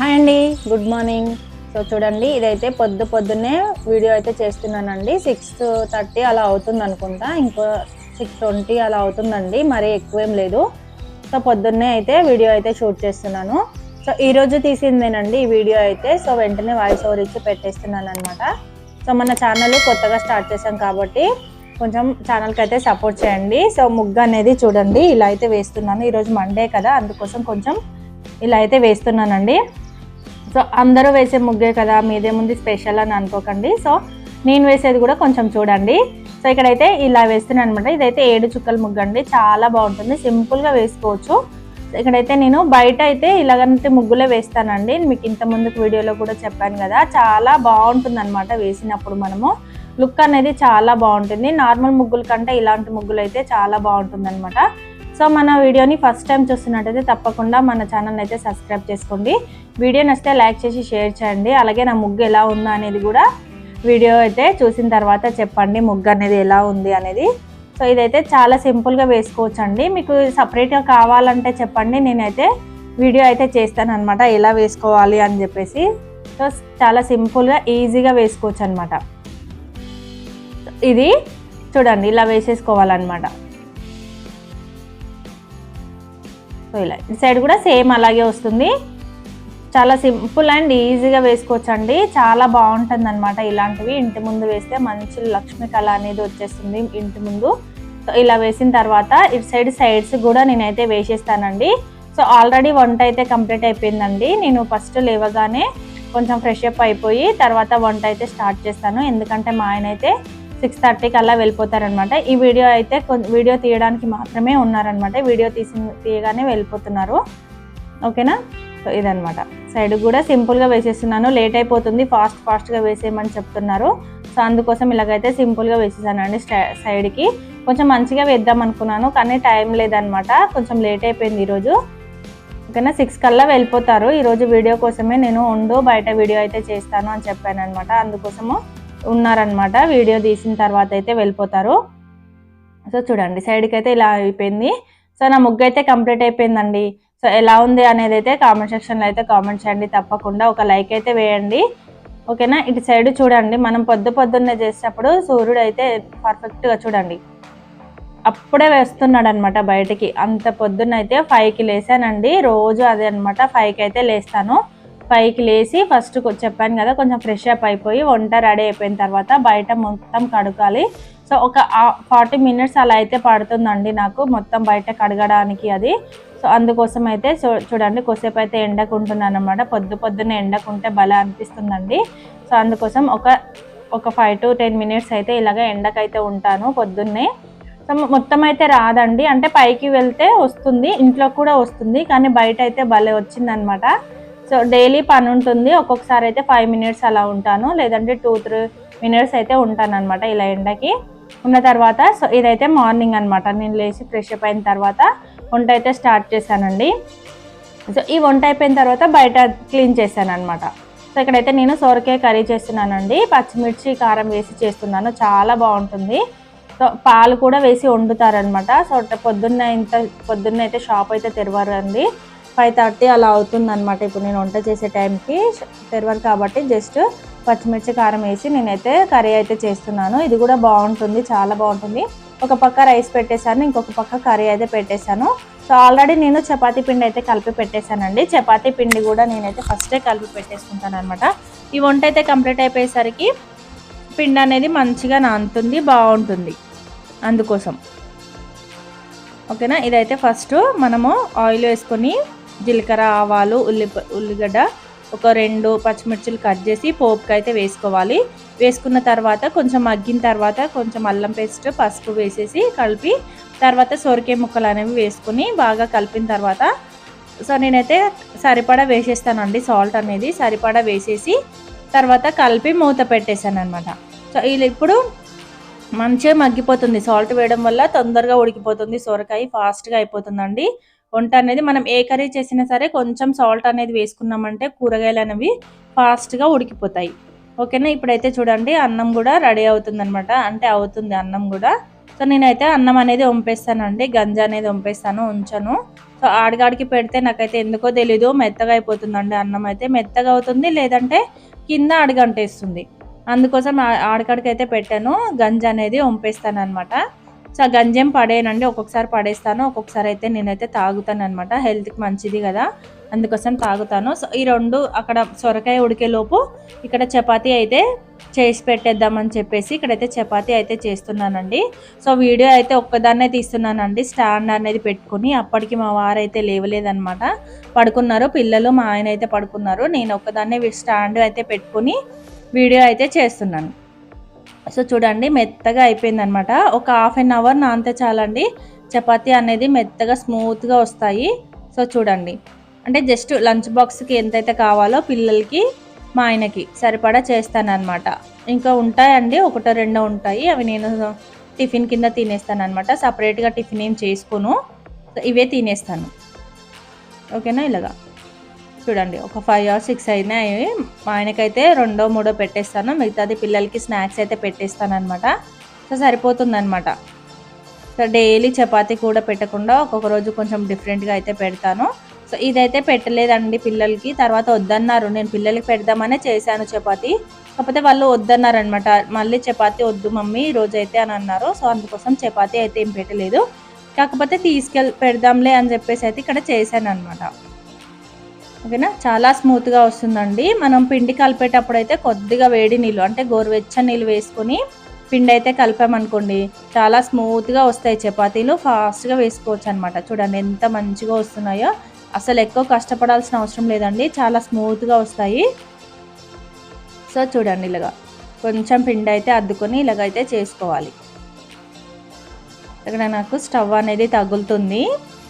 Hi అండి. Good morning. So చూడండి ఇదైతే పొద్దు పొద్దున్నే వీడియో అయితే చేస్తున్నానండి. సిక్స్ థర్టీ అలా అవుతుంది అనుకుంటా. ఇంకో సిక్స్ ట్వంటీ అలా అవుతుందండి. మరీ ఎక్కువేం లేదు. సో పొద్దున్నే అయితే వీడియో అయితే షూట్ చేస్తున్నాను. సో ఈరోజు తీసిందేనండి ఈ వీడియో అయితే. సో వెంటనే వాయిస్ ఓవర్ ఇచ్చి పెట్టేస్తున్నాను అనమాట సో మన ఛానల్ కొత్తగా స్టార్ట్ చేసాం కాబట్టి కొంచెం ఛానల్కి అయితే సపోర్ట్ చేయండి. సో ముగ్గు అనేది చూడండి ఇలా అయితే వేస్తున్నాను. ఈరోజు మండే కదా అందుకోసం కొంచెం ఇలా అయితే వేస్తున్నానండి. సో అందరూ వేసే ముగ్గే కదా మీదేముంది స్పెషల్ అని అనుకోకండి. సో నేను వేసేది కూడా కొంచెం చూడండి. సో ఇక్కడైతే ఇలా వేస్తున్నాను అనమాట ఇదైతే ఏడు చుక్కల ముగ్గు అండి. చాలా బాగుంటుంది. సింపుల్గా వేసుకోవచ్చు. ఇక్కడైతే నేను బయట అయితే ఇలాగంటే ముగ్గులే వేస్తానండి. మీకు ఇంత ముందుకు వీడియోలో కూడా చెప్పాను కదా. చాలా బాగుంటుంది అనమాట వేసినప్పుడు మనము. లుక్ అనేది చాలా బాగుంటుంది. నార్మల్ ముగ్గుల కంటే ఇలాంటి ముగ్గులు అయితే చాలా బాగుంటుంది అనమాట సో మన వీడియోని ఫస్ట్ టైం చూస్తున్నట్టయితే తప్పకుండా మన ఛానల్ అయితే సబ్స్క్రైబ్ చేసుకోండి. వీడియో నచ్చితే లైక్ చేసి షేర్ చేయండి. అలాగే నా ముగ్గు ఎలా ఉందో అనేది కూడా వీడియో అయితే చూసిన తర్వాత చెప్పండి ముగ్గు అనేది ఎలా ఉంది అనేది. సో ఇదైతే చాలా సింపుల్గా వేసుకోవచ్చు అండి మీకు సపరేట్గా కావాలంటే చెప్పండి. నేనైతే వీడియో అయితే చేస్తాను అనమాట ఎలా వేసుకోవాలి అని చెప్పేసి. సో చాలా సింపుల్గా ఈజీగా వేసుకోవచ్చు అనమాట ఇది చూడండి ఇలా వేసేసుకోవాలన్నమాట. సో ఇలా ఇటు సైడ్ కూడా సేమ్ అలాగే వస్తుంది. చాలా సింపుల్ అండ్ ఈజీగా వేసుకోవచ్చు అండి చాలా బాగుంటుంది అనమాట ఇలాంటివి. ఇంటి ముందు వేస్తే మంచి లక్ష్మి కళ అనేది వచ్చేస్తుంది ఇంటి ముందు. సో ఇలా వేసిన తర్వాత ఇటు సైడ్ సైడ్స్ కూడా నేనైతే వేసేస్తానండి. సో ఆల్రెడీ వంట అయితే కంప్లీట్ అయిపోయిందండి. నేను ఫస్ట్ లేవగానే కొంచెం ఫ్రెష్ అప్ అయిపోయి తర్వాత వంట అయితే స్టార్ట్ చేస్తాను. ఎందుకంటే మా ఆయన అయితే సిక్స్ థర్టీకి అలా వెళ్ళిపోతారనమాట. ఈ వీడియో అయితే వీడియో తీయడానికి మాత్రమే ఉన్నారనమాట. వీడియో తీసి తీయగానే వెళ్ళిపోతున్నారు. ఓకేనా? సో ఇదనమాట. సైడ్ కూడా సింపుల్గా వేసేస్తున్నాను. లేట్ అయిపోతుంది. ఫాస్ట్ ఫాస్ట్గా వేసేయమని చెప్తున్నారు. సో అందుకోసం ఇలాగైతే సింపుల్గా వేసేసానండి సైడ్కి. కొంచెం మంచిగా వేద్దాం అనుకున్నాను కానీ టైం లేదనమాట. కొంచెం లేట్ అయిపోయింది ఈరోజు. ఓకేనా? సిక్స్ కల్లా వెళ్ళిపోతారు. ఈరోజు వీడియో కోసమే నేను ఉండు బయట వీడియో అయితే చేస్తాను అని చెప్పాను అనమాట అందుకోసము ఉన్నారనమాట వీడియో తీసిన తర్వాత అయితే వెళ్ళిపోతారు. సో చూడండి సైడ్కి అయితే ఇలా అయిపోయింది. సో నా ముగ్గు అయితే కంప్లీట్ అయిపోయిందండి. సో ఎలా ఉంది అనేది అయితే కామెంట్ సెక్షన్లో అయితే కామెంట్ చేయండి. తప్పకుండా ఒక లైక్ అయితే వేయండి. ఓకేనా? ఇటు సైడ్ చూడండి మనం పొద్దు పొద్దున్నే చేసేటప్పుడు సూర్యుడు అయితే పర్ఫెక్ట్గా చూడండి. అప్పుడే వేస్తున్నాడు అనమాట బయటికి. అంత పొద్దున్న అయితే ఫైవ్కి లేసానండి. రోజు అదే అనమాట ఫైవ్కి అయితే లేస్తాను. పైకి లేచి ఫస్ట్ చెప్పాను కదా కొంచెం ఫ్రెష్ అప్ అయిపోయి వంట రెడీ అయిపోయిన తర్వాత బయట మొత్తం కడగాలి. సో ఒక ఫార్టీ మినిట్స్ అలా అయితే పడుతుందండి నాకు మొత్తం బయట కడగడానికి అది. సో అందుకోసం అయితే చూడండి కొసేపు అయితే ఎండకుంటున్నాను అనమాట పొద్దు పొద్దున్న ఎండకుంటే భలే అనిపిస్తుందండి. సో అందుకోసం ఒక ఒక ఫైవ్ టు టెన్ మినిట్స్ అయితే ఇలాగ ఎండకైతే ఉంటాను పొద్దున్నే. సో మొత్తం అయితే రాదండి. అంటే పైకి వెళ్తే వస్తుంది ఇంట్లో కూడా వస్తుంది కానీ బయట అయితే భలే వచ్చిందనమాట సో డైలీ పని ఉంటుంది ఒక్కొక్కసారి అయితే ఫైవ్ మినిట్స్ అలా ఉంటాను. లేదంటే టూ త్రీ మినిట్స్ అయితే ఉంటాను అనమాట ఇలా ఎండకి. ఉన్న తర్వాత సో ఇదైతే మార్నింగ్ అనమాట నేను లేచి ఫ్రెష్ అప్ అయిన తర్వాత వంట అయితే స్టార్ట్ చేశానండి. సో ఈ వంట అయిపోయిన తర్వాత బయట క్లీన్ చేశాను అనమాట సో ఇక్కడైతే నేను సోరకాయ కర్రీ చేస్తున్నానండి. పచ్చిమిర్చి కారం వేసి చేస్తున్నాను. చాలా బాగుంటుంది. సో పాలు కూడా వేసి వండుతారనమాట సో పొద్దున్న ఇంత పొద్దున్న అయితే షాప్ అయితే తెరవరండి. ఫైవ్ థర్టీ అలా అవుతుంది అనమాట ఇప్పుడు నేను వంట చేసే టైంకి తెరవరు కాబట్టి జస్ట్ పచ్చిమిర్చి కారం వేసి నేనైతే కర్రీ అయితే చేస్తున్నాను. ఇది కూడా బాగుంటుంది చాలా బాగుంటుంది. ఒక పక్క రైస్ పెట్టేశాను ఇంకొక పక్క కర్రీ అయితే పెట్టేశాను. సో ఆల్రెడీ నేను చపాతీ పిండి అయితే కలిపి పెట్టేశానండి. చపాతీ పిండి కూడా నేనైతే ఫస్టే కలిపి పెట్టేసుకుంటాను అనమాట ఈ వంట అయితే కంప్లీట్ అయిపోయేసరికి పిండి అనేది మంచిగా నానుతుంది బాగుంటుంది అందుకోసం. ఓకేనా? ఇదైతే ఫస్ట్ మనము ఆయిల్ వేసుకొని జీలకర్ర ఆవాలు ఉల్లి ఉల్లిగడ్డ ఒక రెండు పచ్చిమిర్చిలు కట్ చేసి పోపుకి అయితే వేసుకోవాలి. వేసుకున్న తర్వాత కొంచెం మగ్గిన తర్వాత కొంచెం అల్లం పేస్ట్ పసుపు వేసేసి కలిపి తర్వాత సొరికే ముక్కలు అనేవి వేసుకుని బాగా కలిపిన తర్వాత సో నేనైతే సరిపడా వేసేస్తానండి సాల్ట్ అనేది. సరిపడా వేసేసి తర్వాత కలిపి మూత పెట్టేశాను అనమాట సో ఇది ఇప్పుడు మంచిగా మగ్గిపోతుంది. సాల్ట్ వేయడం వల్ల తొందరగా ఉడికిపోతుంది. సొరకాయ ఫాస్ట్గా అయిపోతుందండి. వంట అనేది మనం ఏ కర్రీ చేసినా సరే కొంచెం సాల్ట్ అనేది వేసుకున్నామంటే కూరగాయలు అనేవి ఫాస్ట్గా ఉడికిపోతాయి. ఓకేనా? ఇప్పుడైతే చూడండి అన్నం కూడా రెడీ అవుతుంది అనమాట అంటే అవుతుంది అన్నం కూడా. సో నేనైతే అన్నం అనేది వంపేస్తానండి. గంజ అనేది వంపేస్తాను ఉంచాను. సో ఆడిగాడికి పెడితే నాకైతే ఎందుకో తెలీదు. మెత్తగా అయిపోతుందండి అన్నం అయితే. మెత్తగా అవుతుంది లేదంటే కింద అడగంటేస్తుంది అందుకోసం ఆడికాడికి అయితే పెట్టాను. గంజ అనేది వంపేస్తాను అనమాట సో గంజేం పడేయనండి ఒక్కొక్కసారి పడేస్తాను ఒక్కొక్కసారి అయితే నేనైతే తాగుతాను అనమాట హెల్త్కి మంచిది కదా అందుకోసం తాగుతాను. సో ఈ రెండు అక్కడ సొరకాయ ఉడికేలోపు ఇక్కడ చపాతీ అయితే చేసి పెట్టేద్దామని చెప్పేసి ఇక్కడైతే చపాతీ అయితే చేస్తున్నానండి. సో వీడియో అయితే ఒక్కదాన్నే తీస్తున్నానండి స్టాండ్ అనేది పెట్టుకుని. అప్పటికి మా వారైతే లేవలేదనమాట పడుకున్నారు పిల్లలు మా ఆయన అయితే పడుకున్నారు. నేను ఒక్కదాన్నే స్టాండ్ అయితే పెట్టుకుని వీడియో అయితే చేస్తున్నాను. సో చూడండి మెత్తగా అయిపోయింది అనమాట ఒక హాఫ్ అన్ అవర్ నానితే చాలండి. చపాతీ అనేది మెత్తగా స్మూత్గా వస్తాయి. సో చూడండి. అంటే జస్ట్ లంచ్ బాక్స్కి ఎంతైతే కావాలో పిల్లలకి మా ఆయనకి సరిపడా చేస్తానన్నమాట. ఇంకా ఉంటాయండి ఒకటో రెండో ఉంటాయి. అవి నేను టిఫిన్ కింద తినేస్తాను అనమాట సపరేట్గా టిఫిన్ ఏం చేసుకోను. ఇవే తినేస్తాను. ఓకేనా ఇలాగా? చూడండి ఒక ఫైవ్ ఆర్ సిక్స్ అయినాయి మా ఆయనకైతే రెండో మూడో పెట్టేస్తాను. మిగతాది పిల్లలకి స్నాక్స్ అయితే పెట్టేస్తాను అనమాట సో సరిపోతుందనమాట సో డైలీ చపాతీ కూడా పెట్టకుండా ఒక్కొక్క రోజు కొంచెం డిఫరెంట్గా అయితే పెడతాను. సో ఇదైతే పెట్టలేదండి పిల్లలకి. తర్వాత వద్దన్నారు నేను పిల్లలకి పెడదామనే చేశాను చపాతి. కాకపోతే వాళ్ళు వద్దన్నారనమాట మళ్ళీ చపాతి వద్దు మమ్మీ ఈ రోజు అయితే అని అన్నారు. సో అందుకోసం చపాతి అయితే ఏం పెట్టలేదు. కాకపోతే తీసుకెళ్ళి పెడదాంలే అని చెప్పేసి అయితే ఇక్కడ చేశాను అనమాట ఓకేనా? చాలా స్మూత్గా వస్తుందండి. మనం పిండి కలిపేటప్పుడు అయితే కొద్దిగా వేడి నీళ్ళు అంటే గోరువెచ్చని నీళ్ళు వేసుకొని పిండి అయితే కలిపామనుకోండి చాలా స్మూత్గా వస్తాయి చపాతీలు. ఫాస్ట్గా వేసుకోవచ్చు అనమాట చూడండి ఎంత మంచిగా వస్తున్నాయో. అసలు ఎక్కువ కష్టపడాల్సిన అవసరం లేదండి. చాలా స్మూత్గా వస్తాయి. సో చూడండి ఇలాగా. కొంచెం పిండి అయితే అద్దుకొని ఇలాగైతే చేసుకోవాలి. ఇక్కడ నాకు స్టవ్ అనేది తగులుతుంది.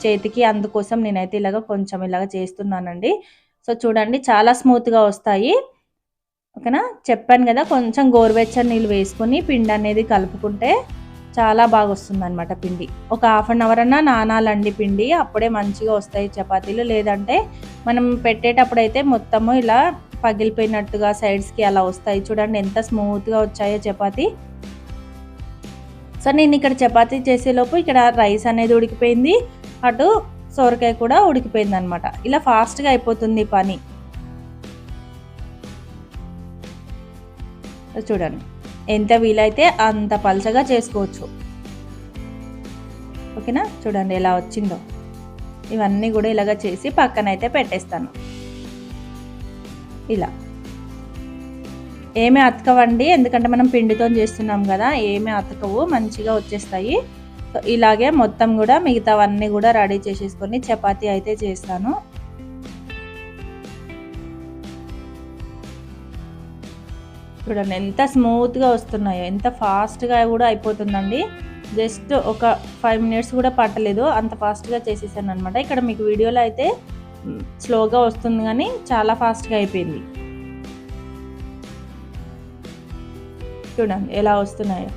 చేతికి అందుకోసం నేనైతే ఇలాగ కొంచెం ఇలాగ చేస్తున్నానండి. సో చూడండి చాలా స్మూత్గా వస్తాయి. ఓకేనా? చెప్పాను కదా కొంచెం గోరువెచ్చని నీళ్ళు వేసుకొని పిండి అనేది కలుపుకుంటే చాలా బాగా వస్తుంది అనమాట పిండి. ఒక హాఫ్ అన్ అవర్ అన్నా నానాలండి పిండి అప్పుడే మంచిగా వస్తాయి చపాతీలు. లేదంటే మనం పెట్టేటప్పుడు అయితే మొత్తము ఇలా పగిలిపోయినట్టుగా సైడ్స్కి అలా వస్తాయి. చూడండి ఎంత స్మూత్గా వచ్చాయో చపాతీ. సో నేను ఇక్కడ చపాతీ చేసేలోపు ఇక్కడ రైస్ అనేది ఉడికిపోయింది. అటు సోరకాయ కూడా ఉడికిపోయింది అనమాట ఇలా ఫాస్ట్గా అయిపోతుంది పని. చూడండి. ఎంత వీలైతే అంత పలచగా చేసుకోవచ్చు. ఓకేనా? చూడండి ఎలా వచ్చిందో. ఇవన్నీ కూడా ఇలాగ చేసి పక్కనైతే పెట్టేస్తాను. ఇలా. ఏమీ అతకవండి ఎందుకంటే మనం పిండితో చేస్తున్నాం కదా ఏమీ అతకవు మంచిగా వచ్చేస్తాయి. ఇలాగే మొత్తం కూడా మిగతావన్నీ కూడా రెడీ చేసేసుకొని చపాతీ అయితే చేస్తాను. చూడండి ఎంత స్మూత్గా వస్తున్నాయో ఎంత ఫాస్ట్గా కూడా అయిపోతుందండి. జస్ట్ ఒక ఫైవ్ మినిట్స్ కూడా పట్టలేదు అంత ఫాస్ట్గా చేసేసాను అనమాట ఇక్కడ మీకు వీడియోలో అయితే స్లోగా వస్తుంది కానీ చాలా ఫాస్ట్గా అయిపోయింది. చూడండి ఎలా వస్తున్నాయో.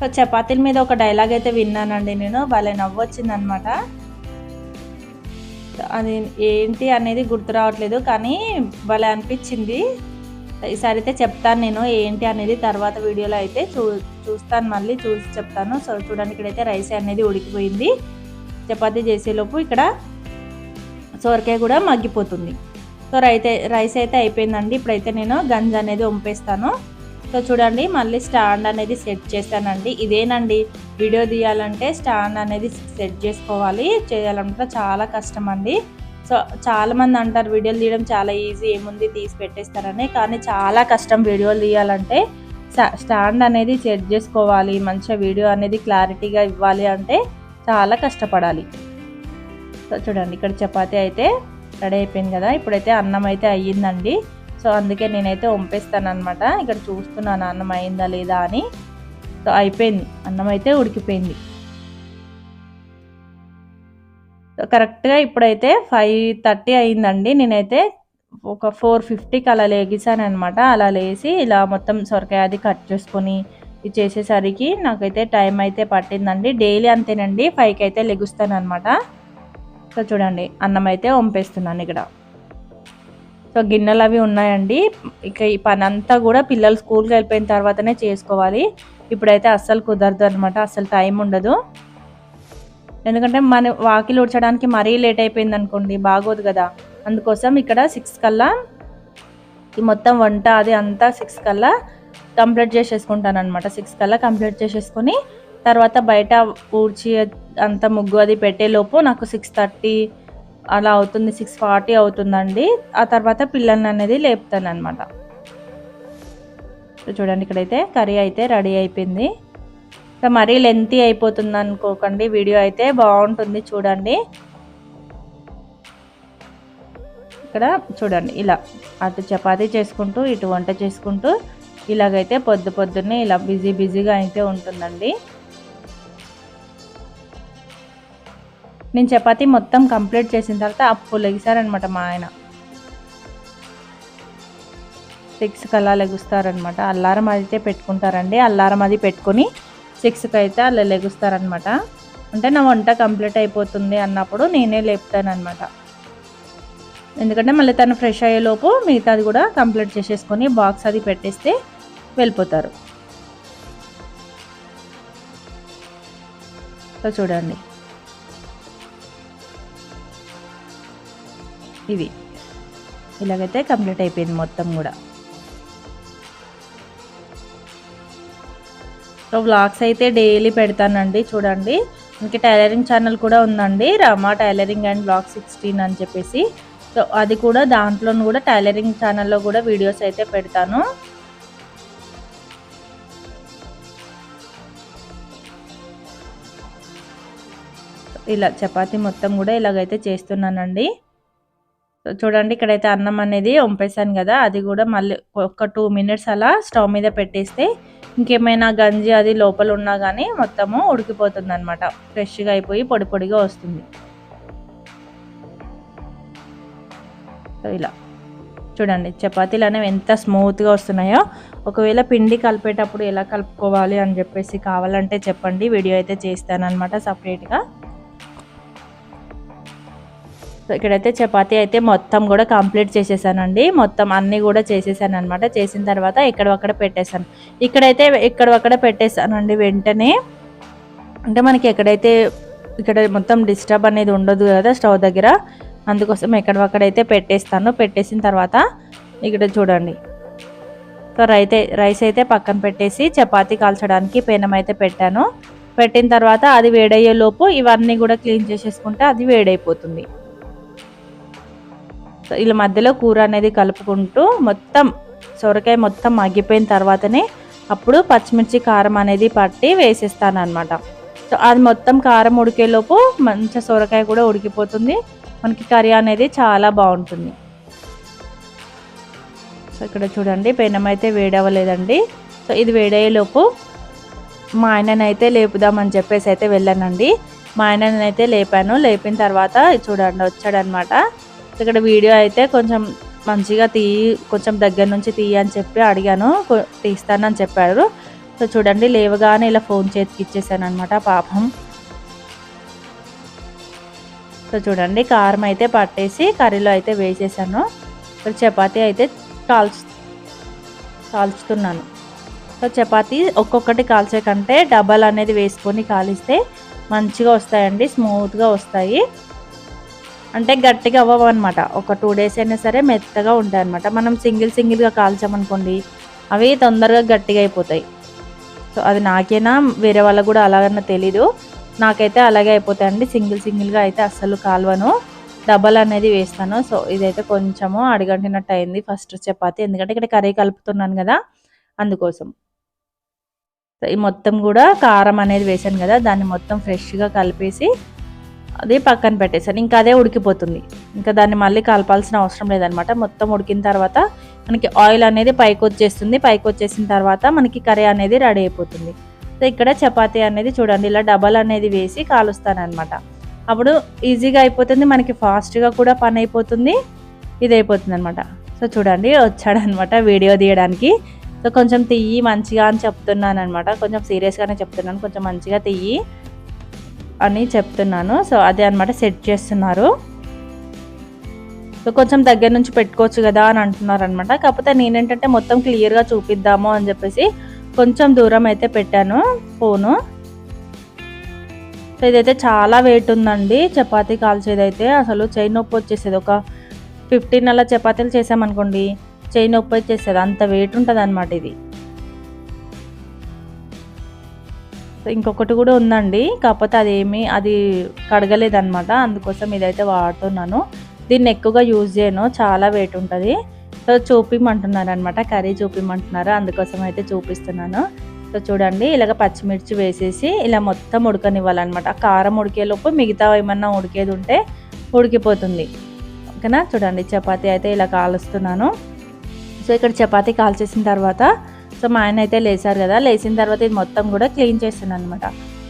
సో చపాతీల మీద ఒక డైలాగ్ అయితే విన్నానండి నేను. భలే నవ్వొచ్చింది అనమాట అది ఏంటి అనేది గుర్తు రావట్లేదు కానీ భలే అనిపించింది. ఈసారి అయితే చెప్తాను నేను ఏంటి అనేది తర్వాత వీడియోలో అయితే చూ చూస్తాను మళ్ళీ చూసి చెప్తాను. సో చూడండి ఇక్కడైతే రైస్ అనేది ఉడికిపోయింది. చపాతీ చేసేలోపు ఇక్కడ సోరకాయ కూడా మగ్గిపోతుంది. సో రైతే రైస్ అయితే అయిపోయిందండి. ఇప్పుడైతే నేను గంజ అనేది వంపేస్తాను సో చూడండి మళ్ళీ స్టాండ్ అనేది సెట్ చేస్తానండి ఇదేనండి వీడియో తీయాలంటే స్టాండ్ అనేది సెట్ చేసుకోవాలి చేయాలంటే చాలా కష్టం అండి సో చాలామంది అంటారు వీడియోలు తీయడం చాలా ఈజీ ఏముంది తీసి పెట్టేస్తారని. కానీ చాలా కష్టం వీడియోలు తీయాలంటే. స్టాండ్ అనేది సెట్ చేసుకోవాలి మంచిగా వీడియో అనేది క్లారిటీగా ఇవ్వాలి అంటే చాలా కష్టపడాలి. సో చూడండి ఇక్కడ చపాతీ అయితే రెడీ అయిపోయింది కదా ఇప్పుడైతే అన్నం అయితే అయ్యిందండి. సో అందుకే నేనైతే వంపేస్తాను అనమాట ఇక్కడ చూస్తున్నాను అన్నం అయిందా లేదా అని. సో అయిపోయింది. అన్నం అయితే ఉడికిపోయింది. కరెక్ట్గా ఇప్పుడైతే ఫైవ్ థర్టీ అయిందండి. నేనైతే ఒక ఫోర్ ఫిఫ్టీకి అలా లేగిసాను అనమాట అలా లేచి ఇలా మొత్తం సొరకాయ అది కట్ చేసుకొని ఇది చేసేసరికి నాకైతే టైం అయితే పట్టిందండి. డైలీ అంతేనండి. ఫైవ్కి అయితే లెగుస్తాను అనమాట సో చూడండి అన్నం అయితే వంపేస్తున్నాను ఇక్కడ. సో గిన్నెలు అవి ఉన్నాయండి. ఇక ఈ పని అంతా కూడా పిల్లలు స్కూల్కి వెళ్ళిపోయిన తర్వాతనే చేసుకోవాలి. ఇప్పుడైతే అస్సలు కుదరదు అనమాట అస్సలు టైం ఉండదు. ఎందుకంటే మన వాకిలు ఉడ్చడానికి మరీ లేట్ అయిపోయింది అనుకోండి బాగోదు కదా. అందుకోసం ఇక్కడ సిక్స్ కల్లా ఈ మొత్తం వంట అది అంతా సిక్స్ కల్లా కంప్లీట్ చేసేసుకుంటాను అనమాట సిక్స్ కల్లా కంప్లీట్ చేసేసుకొని తర్వాత బయట ఊడ్చి అంత ముగ్గు అది పెట్టేలోపు నాకు సిక్స్ థర్టీ అలా అవుతుంది సిక్స్ ఫార్టీ అవుతుందండి. ఆ తర్వాత పిల్లల్ని అనేది లేపుతాను అనమాట చూడండి ఇక్కడైతే కర్రీ అయితే రెడీ అయిపోయింది. ఇంకా మరీ లెంతీ అయిపోతుంది అనుకోకండి వీడియో అయితే బాగుంటుంది చూడండి. ఇక్కడ చూడండి ఇలా అటు చపాతీ చేసుకుంటూ ఇటు వంట చేసుకుంటూ ఇలాగైతే పొద్దు పొద్దున్నే ఇలా బిజీ బిజీగా అయితే ఉంటుందండి. నేను చపాతీ మొత్తం కంప్లీట్ చేసిన తర్వాత అప్పు లెగిసారనమాట మా ఆయన. సిక్స్కి అలా లెగుస్తారనమాట అల్లారం అయితే పెట్టుకుంటారండి. అల్లారం అది పెట్టుకొని సిక్స్కి అయితే అలా లెగుస్తారనమాట అంటే నా వంట కంప్లీట్ అయిపోతుంది అన్నప్పుడు నేనే లేపుతానమాట ఎందుకంటే మళ్ళీ తను ఫ్రెష్ అయ్యేలోపు మిగతాది కూడా కంప్లీట్ చేసేసుకొని బాక్స్ అది పెట్టేస్తే వెళ్ళిపోతారు. సో చూడండి. ఇది. ఇలాగైతే కంప్లీట్ అయిపోయింది మొత్తం కూడా. సో వ్లాగ్స్ అయితే డైలీ పెడతానండి చూడండి. ఇంక టైలరింగ్ ఛానల్ కూడా ఉందండి Rama tailoring and blog sixteen అని చెప్పేసి. సో అది కూడా దాంట్లో కూడా టైలరింగ్ ఛానల్లో కూడా వీడియోస్ అయితే పెడతాను. ఇలా చపాతి మొత్తం కూడా ఇలాగైతే చేస్తున్నానండి. చూడండి ఇక్కడైతే అన్నం అనేది వంపేసాను కదా అది కూడా మళ్ళీ ఒక టూ మినిట్స్ అలా స్టవ్ మీద పెట్టేస్తే ఇంకేమైనా గంజి అది లోపల ఉన్నా కానీ మొత్తము ఉడికిపోతుంది అనమాట ఫ్రెష్గా అయిపోయి పొడి పొడిగా వస్తుంది. ఇలా చూడండి చపాతీలు అనేవి ఎంత స్మూత్గా వస్తున్నాయో. ఒకవేళ పిండి కలిపేటప్పుడు ఎలా కలుపుకోవాలి అని చెప్పేసి కావాలంటే చెప్పండి వీడియో అయితే చేస్తానమాట సపరేట్గా. సో ఇక్కడైతే చపాతీ అయితే మొత్తం కూడా కంప్లీట్ చేసేసానండి. మొత్తం అన్నీ కూడా చేసేసాను అనమాట చేసిన తర్వాత ఎక్కడొక్కడ పెట్టేశాను. ఇక్కడైతే ఎక్కడొక్కడ పెట్టేశానండి వెంటనే. అంటే మనకి ఎక్కడైతే ఇక్కడ మొత్తం డిస్టర్బ్ అనేది ఉండదు కదా స్టవ్ దగ్గర. అందుకోసం ఎక్కడక్కడైతే పెట్టేస్తాను. పెట్టేసిన తర్వాత ఇక్కడ చూడండి. సో రైతే రైస్ అయితే పక్కన పెట్టేసి చపాతీ కాల్చడానికి పెనం అయితే పెట్టాను. పెట్టిన తర్వాత అది వేడయ్యే లోపు ఇవన్నీ కూడా క్లీన్ చేసేసుకుంటే అది వేడైపోతుంది. సో ఇలా మధ్యలో కూర అనేది కలుపుకుంటూ మొత్తం సొరకాయ మొత్తం మగ్గిపోయిన తర్వాతనే అప్పుడు పచ్చిమిర్చి కారం అనేది పట్టి వేసేస్తాను అనమాట సో అది మొత్తం కారం ఉడికేలోపు మంచిగా సొరకాయ కూడా ఉడికిపోతుంది. మనకి కర్రీ అనేది చాలా బాగుంటుంది. సో ఇక్కడ చూడండి పెనం అయితే వేడవ్వలేదండి. సో ఇది వేడయ్యేలోపు మా ఆయననైతే లేపుదామని చెప్పేసి అయితే వెళ్ళానండి. మా ఆయననైతే లేపాను. లేపిన తర్వాత చూడండి వచ్చాడనమాట ఇక్కడ వీడియో అయితే కొంచెం మంచిగా తీయి కొంచెం దగ్గర నుంచి తీయ అని చెప్పి అడిగాను. తీస్తానని చెప్పారు. సో చూడండి లేవగానే ఇలా ఫోన్ చేతికి ఇచ్చేసాను అనమాట పాపం. సో చూడండి కారం అయితే పట్టేసి కర్రీలో అయితే వేసేసాను. ఇక్కడ చపాతీ అయితే కాల్చు కాల్చుతున్నాను. సో చపాతీ ఒక్కొక్కటి కాల్చే కంటే డబల్ అనేది వేసుకొని కాలిస్తే మంచిగా వస్తాయండి స్మూత్గా వస్తాయి. అంటే గట్టిగా అవ్వవు అనమాట ఒక టూ డేస్ అయినా సరే మెత్తగా ఉంటాయి అనమాట మనం సింగిల్ సింగిల్గా కాల్చామనుకోండి అవి తొందరగా గట్టిగా అయిపోతాయి. సో అది నాకేనా వేరే వాళ్ళకు కూడా అలాగన్నా తెలీదు. నాకైతే అలాగే అయిపోతాయండి. సింగిల్ సింగిల్గా అయితే అస్సలు కాల్వను. డబల్ అనేది వేస్తాను. సో ఇదైతే కొంచెము అడిగంటినట్టు అయింది ఫస్ట్ చపాతి. ఎందుకంటే ఇక్కడ కర్రీ కలుపుతున్నాను కదా అందుకోసం. ఈ మొత్తం కూడా కారం అనేది వేసాను కదా దాన్ని మొత్తం ఫ్రెష్గా కలిపేసి అది పక్కన పెట్టేసాను ఇంకా అదే ఉడికిపోతుంది. ఇంకా దాన్ని మళ్ళీ కలపాల్సిన అవసరం లేదనమాట. మొత్తం ఉడికిన తర్వాత మనకి ఆయిల్ అనేది పైకి వచ్చేస్తుంది. పైకి వచ్చేసిన తర్వాత మనకి కర్రీ అనేది రెడీ అయిపోతుంది. సో ఇక్కడ చపాతీ అనేది చూడండి ఇలా డబల్ అనేది వేసి కాలుస్తానమాట అప్పుడు ఈజీగా అయిపోతుంది. మనకి ఫాస్ట్గా కూడా పని అయిపోతుంది. ఇది అయిపోతుంది అనమాట సో చూడండి వచ్చాడనమాట వీడియో తీయడానికి. సో కొంచెం తీయి మంచిగా అని చెప్తున్నాను అనమాట కొంచెం సీరియస్గానే చెప్తున్నాను. కొంచెం మంచిగా తీయి అని చెప్తున్నాను. సో అదే అనమాట సెట్ చేస్తున్నారు. సో కొంచెం దగ్గర నుంచి పెట్టుకోవచ్చు కదా అని అంటున్నారు అనమాట కాకపోతే నేనేంటంటే మొత్తం క్లియర్గా చూపిద్దాము అని చెప్పేసి కొంచెం దూరం అయితే పెట్టాను ఫోను. సో ఇదైతే చాలా వెయిట్ ఉందండి. చపాతీ కాల్చేదైతే అసలు చైన్ నొప్పి వచ్చేసేది. ఒక ఫిఫ్టీన్ అలా చపాతీలు చేసామనుకోండి చైన్ నొప్పి వచ్చేసేది. అంత వెయిట్ ఉంటుంది అనమాట ఇది. ఇంకొకటి కూడా ఉందండి. కాకపోతే అదేమి అది కడగలేదన్నమాట. అందుకోసం ఇదైతే వాడుతున్నాను. దీన్ని ఎక్కువగా యూజ్ చేయను. చాలా వెయిట్ ఉంటుంది. సో చూపిమంటున్నారు అనమాట కర్రీ చూపిమంటున్నారు. అందుకోసం అయితే చూపిస్తున్నాను. సో చూడండి. ఇలాగ పచ్చిమిర్చి వేసేసి ఇలా మొత్తం ఉడకనివ్వాలన్నమాట. ఆ కారం ఉడికేలోపు మిగతా ఏమన్నా ఉడికేది ఉంటే ఉడికిపోతుంది. ఓకేనా? చూడండి. చపాతీ అయితే ఇలా కాలుస్తున్నాను. సో ఇక్కడ చపాతీ కాల్చేసిన తర్వాత సో మా ఆయన అయితే లేచారు కదా లేచిన తర్వాత ఇది మొత్తం కూడా క్లీన్ చేస్తాను అనమాట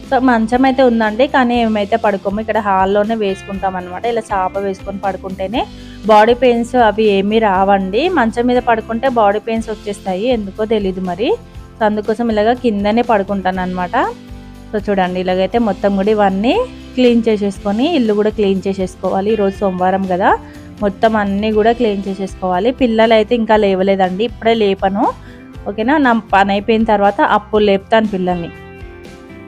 సో మంచం అయితే ఉందండి కానీ ఏమైతే పడుకోము ఇక్కడ హాల్లోనే వేసుకుంటాం అనమాట ఇలా చాప వేసుకొని పడుకుంటేనే బాడీ పెయిన్స్ అవి ఏమీ రావండి. మంచం మీద పడుకుంటే బాడీ పెయిన్స్ వచ్చేస్తాయి ఎందుకో తెలీదు మరి. సో అందుకోసం ఇలాగ కిందనే పడుకుంటాను అనమాట సో చూడండి ఇలాగైతే మొత్తం కూడా ఇవన్నీ క్లీన్ చేసేసుకొని ఇల్లు కూడా క్లీన్ చేసేసుకోవాలి. ఈరోజు సోమవారం కదా మొత్తం అన్నీ కూడా క్లీన్ చేసేసుకోవాలి. పిల్లలు అయితే ఇంకా లేవలేదండి ఇప్పుడే లేపను. ఓకేనా? నా పని అయిపోయిన తర్వాత అప్పుడు లేపుతాను పిల్లల్ని.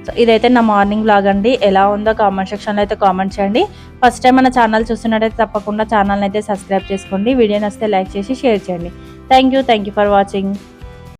సో ఇదైతే నా మార్నింగ్ బ్లాగ్ అండి. ఎలా ఉందో కామెంట్ సెక్షన్లో అయితే కామెంట్ చేయండి. ఫస్ట్ టైం మన ఛానల్ చూస్తున్నట్టయితే తప్పకుండా ఛానల్ని అయితే సబ్స్క్రైబ్ చేసుకోండి. వీడియో నచ్చితే లైక్ చేసి షేర్ చేయండి. Thank you. Thank you for watching.